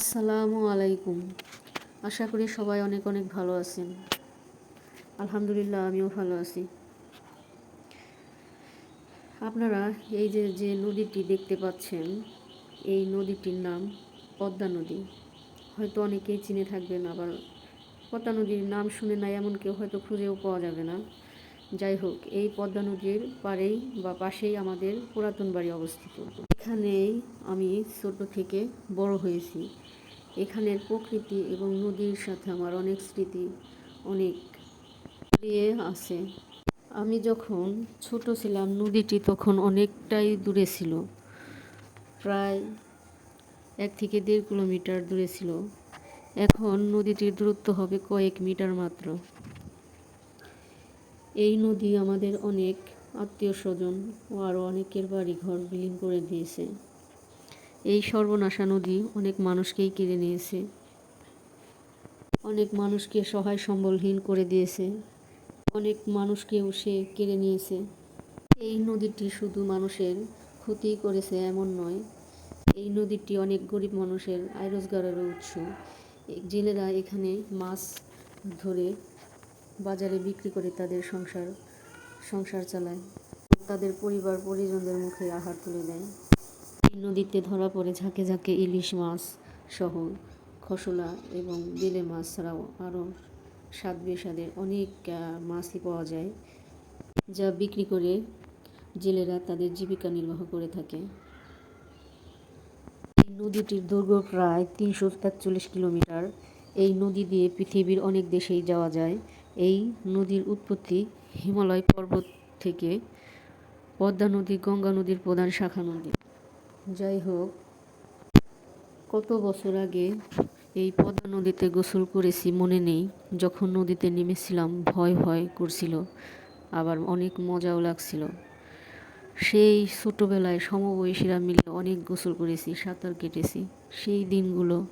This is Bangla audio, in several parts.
আসসালামু আলাইকুম। আশা করি সবাই অনেক অনেক ভালো আছেন। আলহামদুলিল্লাহ, আমিও ভালো আছি। আপনারা এই যে যে নদীটি দেখতে পাচ্ছেন, এই নদীটির নাম পদ্মা নদী। হয়তো অনেকেই চিনে থাকবেন আবার। পদ্মা নদীর নাম শুনে নাই, এমন কেউ হয়তো খুঁজেও পাওয়া যাবে না। যাই হোক, এই পদ্মা নদীর পাড়েই বা পাশেই আমাদের পুরাতন বাড়ি অবস্থিত। এখানেই আমি ছোট থেকে বড় হয়েছি। এখানের প্রকৃতি এবং নদীর সাথে আমার অনেক স্মৃতি, অনেক দিয়ে আছে। আমি যখন ছোট ছিলাম, নদীটি তখন অনেকটাই দূরে ছিল। প্রায় এক থেকে দেড় কিলোমিটার দূরে ছিল। এখন নদীটির দূরত্ব হবে কয়েক মিটার মাত্র। এই নদী আমাদের অনেক আত্মীয় স্বজন ও আরও অনেকের বাড়ি ঘর বিলীন করে দিয়েছে। এই সর্বনাশা নদী অনেক মানুষকেই কেড়ে নিয়েছে। অনেক মানুষকে সহায় সম্বলহীন করে দিয়েছে। অনেক মানুষকেও সে কেড়ে নিয়েছে। এই নদীটি শুধু মানুষের ক্ষতি করেছে এমন নয়, এই নদীটি অনেক গরিব মানুষের আয় রোজগারেরও উৎস। জেলেরা এখানে মাছ ধরে বাজারে বিক্রি করে তাদের সংসার সংসার চালায়। তাদের পরিবার পরিজনদের মুখে আহার তুলে দেয়। নদীতে ধরা পড়ে ঝাঁকে ঝাঁকে ইলিশ মাছ সহ খসলা এবং বেলে মাছ ছাড়াও আরও স্বাদ বেস্বাদের অনেক মাছই পাওয়া যায়, যা বিক্রি করে জেলেরা তাদের জীবিকা নির্বাহ করে থাকে। এই নদীটির দৈর্ঘ্য প্রায় তিনশো একচল্লিশ কিলোমিটার। এই নদী দিয়ে পৃথিবীর অনেক দেশেই যাওয়া যায়। এই নদীর উৎপত্তি হিমালয় পর্বত থেকে পদ্মা নদী, গঙ্গা নদীর প্রধান শাখা নদী। যাই হোক, কত বছর আগে এই পদ্মা নদীতে গোসল করেছি মনে নেই। যখন নদীতে নেমেছিলাম, ভয় ভয় করছিল, আবার অনেক মজাও লাগছিল। সেই ছোটোবেলায় সমবয়সীরা মিলে অনেক গোসল করেছি, সাঁতার কেটেছি। সেই দিনগুলো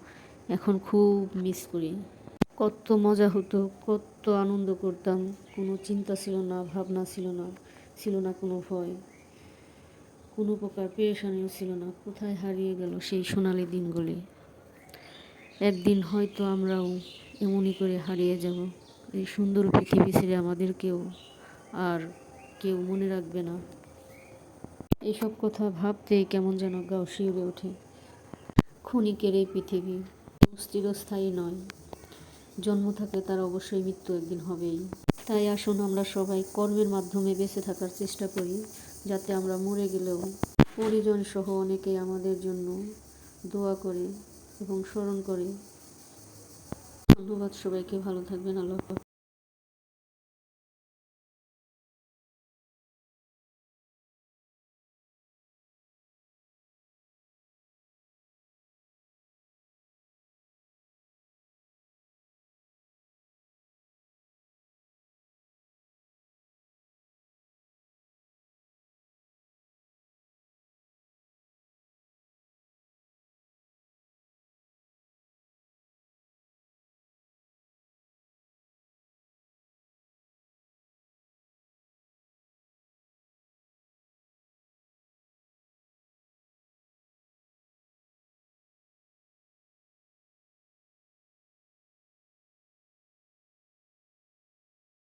এখন খুব মিস করি। কত মজা হতো, কত আনন্দ করতাম। কোনো চিন্তা ছিল না, ভাবনা ছিল না ছিল না কোনো ভয়। কোনো প্রকার পেরেশানিও ছিল না, কোথায় হারিয়ে গেল সেই সোনালি দিনগুলি। একদিন হয়তো আমরাও এমনই করে হারিয়ে যাব, এই সুন্দর পৃথিবী ছেড়ে আমাদেরকেও আর কেউ মনে রাখবে না। এসব কথা ভাবতেই কেমন যেন গাও শিউরে ওঠে। ক্ষণিকের এই পৃথিবী চিরস্থায়ী নয়। জন্ম থাকে তার অবশ্যই মৃত্যু একদিন হবেই। তাই আসুন আমরা সবাই কর্মের মাধ্যমে বেঁচে থাকার চেষ্টা করি, যাতে আমরা মরে গেলেও পরিজন সহ অনেকেই আমাদের জন্য দোয়া করে এবং স্মরণ করে। ধন্যবাদ সবাইকে, ভালো থাকবেন, আল্লাহ